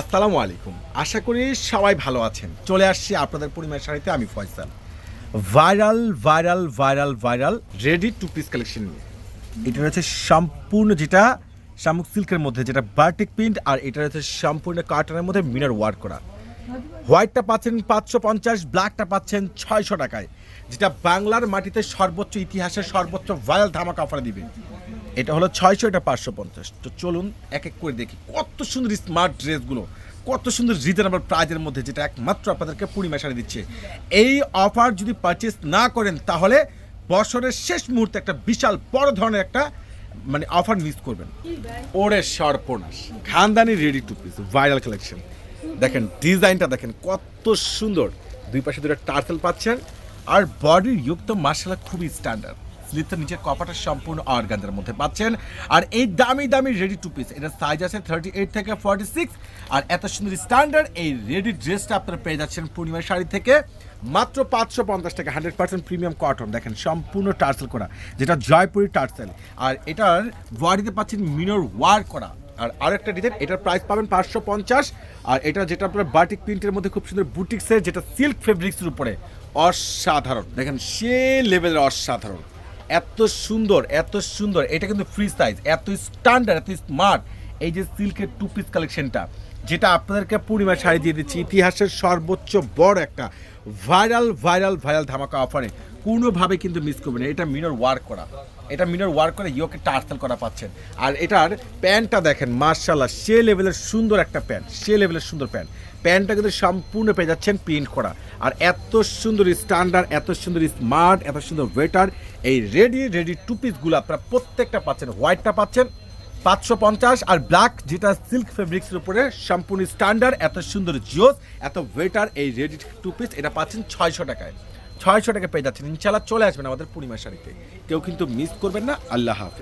আসসালামু আলাইকুম। আশা করি সবাই ভালো আছেন। চলে আসছি আপনাদের পরিমাণের শাড়িতে, আমি Faisal. Viral viral viral viral ready two piece collection নিয়ে। এটা রয়েছে সম্পূর্ণ যেটা শামুক সিল্কের মধ্যে, যেটা বার্টিক প্রিন্ট, আর এটা রয়েছে সম্পূর্ণ কার্টনের মধ্যে মিনার ওয়ার্ক করা। হোয়াইটটা পাচ্ছেন পাঁচশো পঞ্চাশ ব্ল্যাকটা পাচ্ছেন ছয়শো টাকায়, যেটা বাংলার মাটিতে সর্বোচ্চ ইতিহাসের সর্বোচ্চ ভাইরাল ধামাকা অফার দিবে। এটা হলো ছয়শো এটা পাঁচশো পঞ্চাশ। তো চলুন এক এক করে দেখি কত সুন্দর স্মার্ট ড্রেসগুলো কত সুন্দর রিজনেবল প্রাইজের মধ্যে যেটা একমাত্র আপনাদেরকে পূর্ণিমা শাড়ি দিচ্ছে। এই অফার যদি পারচেস না করেন, তাহলে বছরের শেষ মুহূর্তে একটা বিশাল বড় ধরনের একটা মানে অফার মিস করবেন। ওরে সর্বনাশ। খানদানি ready two piece viral collection দেখেন ডিজাইনটা দেখেন, কত সুন্দর। দুই পাশে দুটো টার্সেল পাচ্ছেন, আর বডির ইউক তো মার্শাল খুবই স্ট্যান্ডার্ড স্লিপটা নিচের কপাটা সম্পূর্ণ অর্গানদের মধ্যে পাচ্ছেন। আর এই দামি দামি রেডি টু পিস এটা সাইজ আছে থার্টি এইট থেকে ফর্টি সিক্স আর এত সুন্দর স্ট্যান্ডার্ড এই রেডি ড্রেসটা আপনারা পেয়ে যাচ্ছেন পূর্ণিমা শাড়ি থেকে। মাত্র পাঁচশো পঞ্চাশ টাকা হান্ড্রেড পার্সেন্ট প্রিমিয়াম কটন দেখেন, সম্পূর্ণ টার্সেল করা, যেটা জয়পুরি টার্সেল। আর এটার বডিতে পাচ্ছেন মিনর ওয়ার করা। আর আরেকটা ডিজাইন এটার প্রাইস পাবেন পাঁচশো পঞ্চাশ। আর এটা যেটা আপনার বাটিক প্রিন্টের মধ্যে খুব সুন্দর বুটিক্সের যেটা সিল্ক ফেব্রিক্সের উপরে, অসাধারণ। দেখেন সে লেভেলের অসাধারণ। এত সুন্দর এত সুন্দর। এটা কিন্তু ফ্রি সাইজ এত স্ট্যান্ডার্ড এত স্মার্ট এই যে সিল্কের টু পিস কালেকশনটা যেটা আপনাদেরকে পূর্ণিমা শাড়ি দিয়ে দিচ্ছি, ইতিহাসের সর্বোচ্চ বড় একটা ভাইরাল ভাইরাল ভাইরাল ধামাকা অফারে কোনোভাবে কিন্তু মিস করবেন। এটা মিনর ওয়ার্ক করা। এটা মিনর ওয়ার্ক করে ইয়োকে টার্সেল করা পাচ্ছেন। আর এটার প্যান্টটা দেখেন মার্শাল্লাহ সে লেভেলের সুন্দর একটা প্যান্ট, সে লেভেলের সুন্দর প্যান্ট। প্যান্টটা কিন্তু সম্পূর্ণ পেয়ে যাচ্ছেন প্রিন্ট করা। আর এত সুন্দর স্ট্যান্ডার্ড এত সুন্দর স্মার্ট এত সুন্দর ওয়েটার এই রেডি রেডি টু পিসগুলো আপনারা প্রত্যেকটা পাচ্ছেন হোয়াইটটা পাচ্ছেন পাঁচশো পঞ্চাশ আর ব্ল্যাক যেটা সিল্ক ফেব্রিক্সের উপরে সম্পূর্ণ স্ট্যান্ডার্ড এত সুন্দর জিওস, এত ওয়েটার এই রেডি টু পিস এটা পাচ্ছেন ছয়শো টাকায়। ছয়শো টাকা পেয়ে যাচ্ছেন। ইনশাল্লাহ চলে আসবেন আমাদের পূর্ণিমা শাড়িতে। কেউ কিন্তু মিস করবেন না। আল্লাহ হাফেজ।